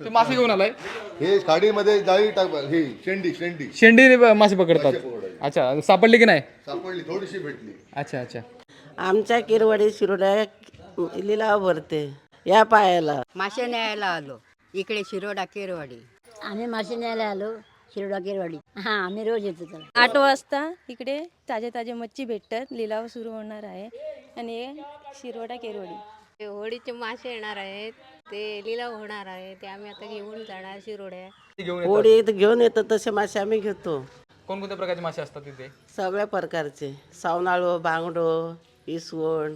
ते मासे घेऊन आलाय? हे खाडीमध्ये जाळी टाक ही शेंडी शेंडी. शेंडी मासे पकडतात. अच्छा सापडली की नाही? सापडली थोडीशी भेटली. अच्छा अच्छा. आमच्या किरवाडी शिरोड्या लिलाव भरते या पायाला. मासे न्यायला आलो. इकडे शिरोडा केरवाडी. आम्ही मासे न्यायला आलो शिरोडा केरवाडी. हा आम्ही रोज येतो त्याला. आठ वाजता इकडे ताजे ताजे मच्छी भेटतात. लिलाव सुरू होणार आहे. आणि हे शिरवडा केरवडी. होळीचे मासे येणार आहेत. ते लिलाव होणार आहे ते आम्ही आता घेऊन जाणार शिरोड्या घेऊन येतात. होडीत घेऊन येतो तसे मासे आम्ही घेतो. कोणकोणत्या प्रकारचे मासे असतात तिथे? सगळ्या प्रकारचे. सावनाळो बांगडो इसवण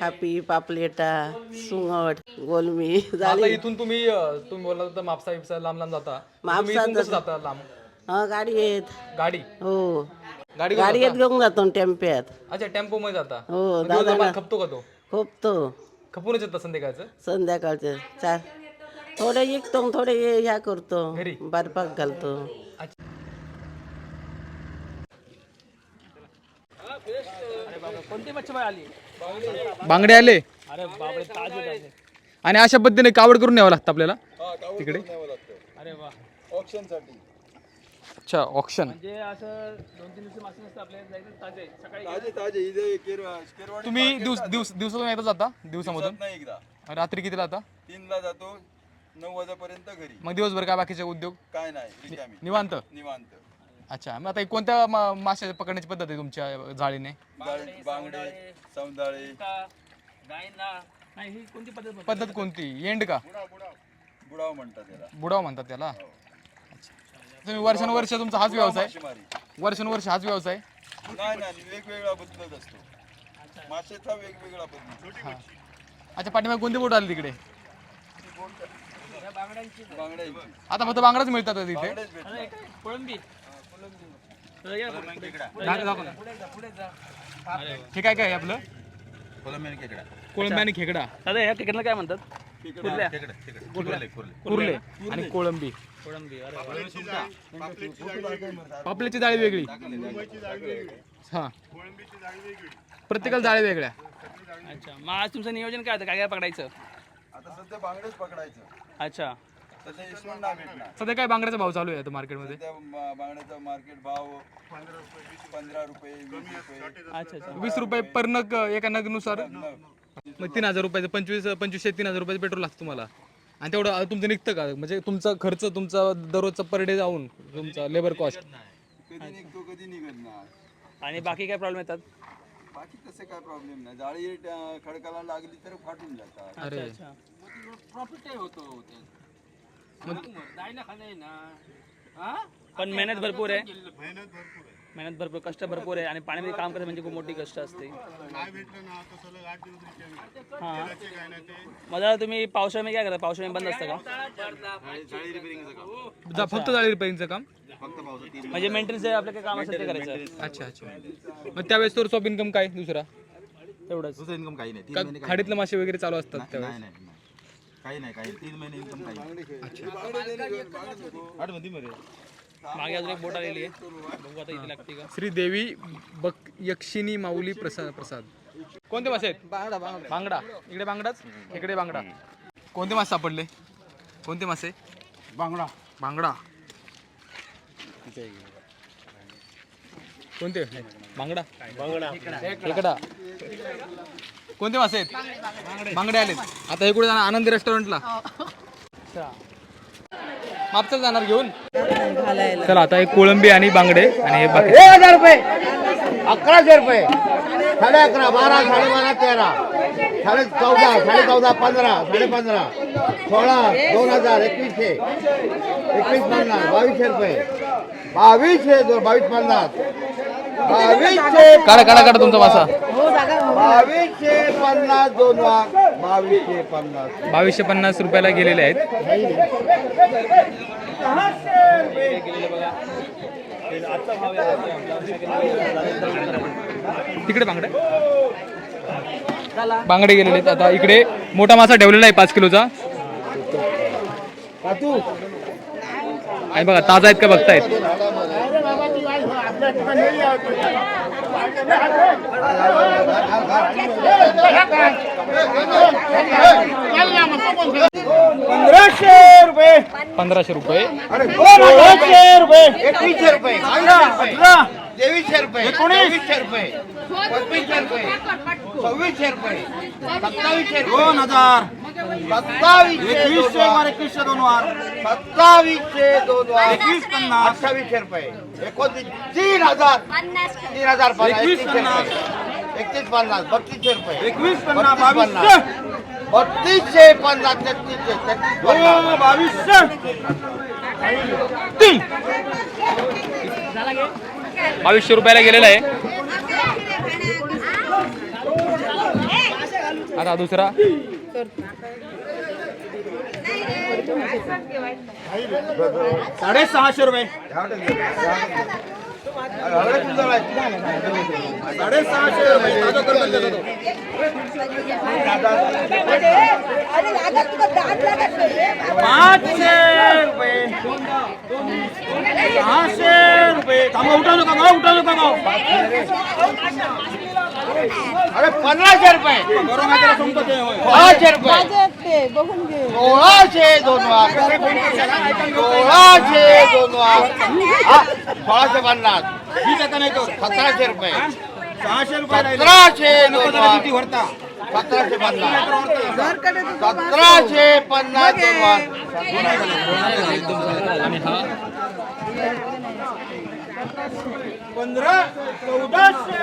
खापी पापलेटा सुंगट गोलमी आता झाली. इथून तुम्ही अं, तुम्ही बोलला तर मापसा बिपसा लांब लांब जाता. तुम्ही मापसा इथून कसं तर- जाता लांब? हा गाडी येत. गाडी? हो. गाडी गाडी येत घेऊन जातो टेम्प्यात. अच्छा टेम्पो मध्ये जाता. हो मग दिवसभर पाणी खपतो का तो? खूप तो खपूनच येतं संध्याकाळचं? संध्याकाळचे. चार थोडे विकतो थोडे हे ह्या करतो. घरी? बर्फाक घालतो. बांगडे आले? आणि अशा पद्धतीने कावड करून न्यावं लागतं आपल्याला? तिकडे? अच्छा ऑप्शन तुम्ही दिवस दिवस दिवसातून एकदा जाता? दिवसामधून? नाही एकदा. रात्री कितीला जाता तीनला जातो नऊ वाजेपर्यंत घरी. मग दिवसभर काय बाकीचे उद्योग? काय नाही रिकामी. निवांत? निवांत. अच्छा मग आता कोणत्या मा- मासे पकडण्याची पद्धत आहे तुमच्या जाळीने? जाळी- बांगडे सौंदाळे. पद्धत कोणती? एंड का? बुडाव म्हणतात त्याला. बुडाव म्हणतात त्याला? अच्छा. तुम्ही वर्षानुवर्ष तुमचा हाच व्यवसाय? वर्षानुवर्ष हाच व्यवसाय? नाही नाही वेगवेगळा बदलत असतो. मासेचा वेगवेगळा बदल अच्छा पाठीमागे कोणती बोट आली तिकडे. बांगड्यांची. आता फक्त बांगडाच मिळतात तिथे. बांगडेच भेटतात. हे काय काय आहे आपलं? कोळंबी आणि खेकडा. दादा ह्या क्रिकेटला काय म्हणतात? कुर्ले आणि कोळंबी. पापलेची जाळी वेगळी. हा. प्रत्येकाला जाळी वेगळ्या. अच्छा. मग आज तुमचं नियोजन काय होतं? काय काय पकडायचं? आता सध्या बांगडेच पकडायचं. अच्छा. सध्या इसवण नाही भेटणार. सध्या काय बांगड्याचा भाव चालू आहे आता मार्केटमध्ये? सध्या बांगड्याचा मार्केट भाव पंधरा रुपये वीस रुपये. अच्छा अच्छा. वीस रुपये पर नग एका नगनुसार. मग तीन हजार रुपयाचं पंचवीस पंचवीसशे तीन हजार रुपयाचं पेट्रोल लागतं तुम्हाला. आणि तेवढं तुमचं निघतं का? म्हणजे तुमचा खर्च तुमचा दररोजचा पर डे जाऊन तुमचा लेबर कॉस्ट कधी निघतो कधी निघत नाही. आणि बाकी काय प्रॉब्लेम येतात? बाकी तसे काय प्रॉब्लेम नाही. जाळी अं, खडकाला लागली तर फाटून जातात. अरे. अच्छा पण मेहनत भरपूर आहे. मेहनत भरपूर कष्ट भरपूर आहे आणि पाण्यामध्ये काम करायचं म्हणजे खूप मोठी कष्ट असते. हा. मला तुम्ही पावसाळ्यामध्ये काय करता? पावसाळ्यामध्ये बंद असतं का? जा- फक्त जाळी रिपेअरिंगचं काम? म्हणजे मेंटेनन्स आपलं काय काम असेल ते करायचं अच्छा अच्छा. मग त्यावेळेस तर ऑफ इन्कम काय दुसरा? तेवढंच. दुसरं इन्कम काही नाही. का खाडीतले मासे वगैरे चालू असतात त्यावेळेस? नाही काही नाही काही तीन महिने इन्कम काही मागे अजून एक बोट आलेली आहे. बघू आता इथे लागते का. श्री देवी बक यक्षिणी माऊली प्रसाद प्रसाद. कोणते मासे आहेत? बांगडा बांगडा. इकडे बांगडाच इकडे बांगडा. कोणते मासे सापडले? कोणते मासे? बांगडा. बांगडा. कोणते? बांगडा. खेकडा कोणते मासे आहेत? बांगडे. आलेत. आता हे कुठे जाणार? आनंदी रेस्टॉरंटला मापचं जाणार घेऊन. चला आता एक कोळंबी आणि बांगडे आणि हे बाकी हजार रुपये. अकराशे रुपये. साडे अकरा बारा साडेबारा तेरा. साडे चौदा साडे चौदा पंधरा साडे पंधरा. सोळा दोन हजार एकवीसशे. एकवीस पन्नास बावीसशे रुपये. बावीसशे दो बावीस पन्नास. बावीसशे काढा काढा काढा तुमचा मासा. बावीसशे पन्नास दोन लाख. बावीसशे पन्नास. बावीसशे पन्नास रुपयाला गेलेले आहेत. तिकडे बांगडे. बांगडे गेलेले आहेत. आता इकडे मोठा मासा ठेवलेला आहे पाच किलोचा. आणि बघा ताजा आहेत का बघतायत पंधराशे रुपये पंधराशे रुपये. सोळाशे रुपये. एकवीसशे रुपये. तेवीसशे रुपये. एकोणीसशे रुपये. पंचवीसशे रुपये. सव्वीसशे रुपये. सत्तावीसशे दोन हजार. सत्तावीसशे एकवीसशे वार एकवीसशे दोन वार. सत्तावीसशे दोन वार. एकवीस पन्नास. अठ्ठावीसशे रुपये. एकोणतीस. तीन हजार. तीन हजार पन्नास. एकतीस पन्नास. बत्तीसशे रुपये. एकवीस पन्नास. बावीसशे. बत्तीसशे तेहतीसशे तेहतीस बावीसशे. रुपयाला गेलेला आहे. आता दुसरा. साडेसहाशे रुपये. साडेसहाशे रुपये ताजं करून देतो. पाचशे रुपये सहाशे रुपये अरे पंधराशे रुपये. सोळाशे रुपये. सोळाशे दोन वार सोळाशे दोन वार हा, सोळाशे पन्नास. सतराशे रुपये. सहाशे रुपये सतराशे दोन वार सतराशे पन्नास. सतराशे पन्नास दोन वार पंधरा चौदाशे.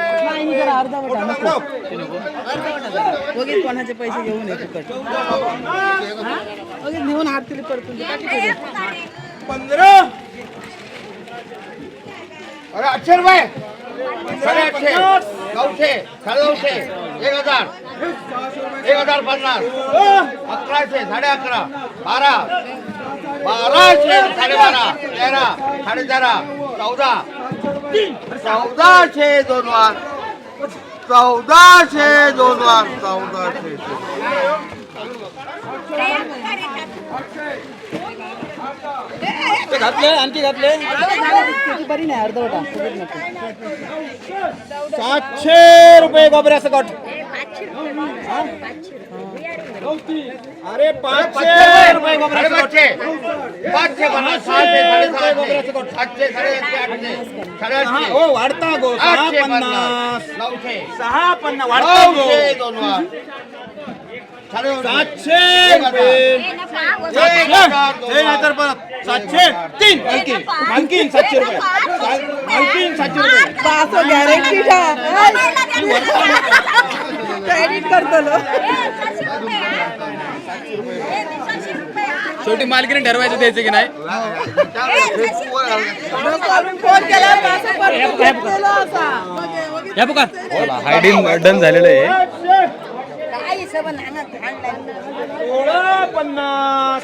कोणाचे पैसे घेऊन ये फुकट नेऊन हात परतून पंधरा. अरे आठशे रुपये. साडे आठशे नऊशे साडे नऊशे एक हजार. एक हजार पन्नास. अकराशे साडे अकरा. बारा. बाराशे साडे बारा. तेरा साडे तेरा. चौदा. चौदाशे दोन वार चौदाशे दोन वार चौदाशे घातले आणखी घातले? बरी नाही अर्धवटा सातशे रुपये. गोबऱ्या सकट अरे पाचशे रुपये पाचशे पन्नास सातशे साडेआठशे हो वाढता गो सहा पन्नास नऊशे सहा पन्नास वाढता वार सातशे रुपये हे परत सातशे तीन आणखी आणखीन सातशे रुपये आणखीन सातशे रुपये असं गॅरंटी क्रेडिट करतो शेवटी मालकीने ठरवायचं द्यायचं की नाही? या हायडिंग डन झालेलं आहे. सोळा पन्नास.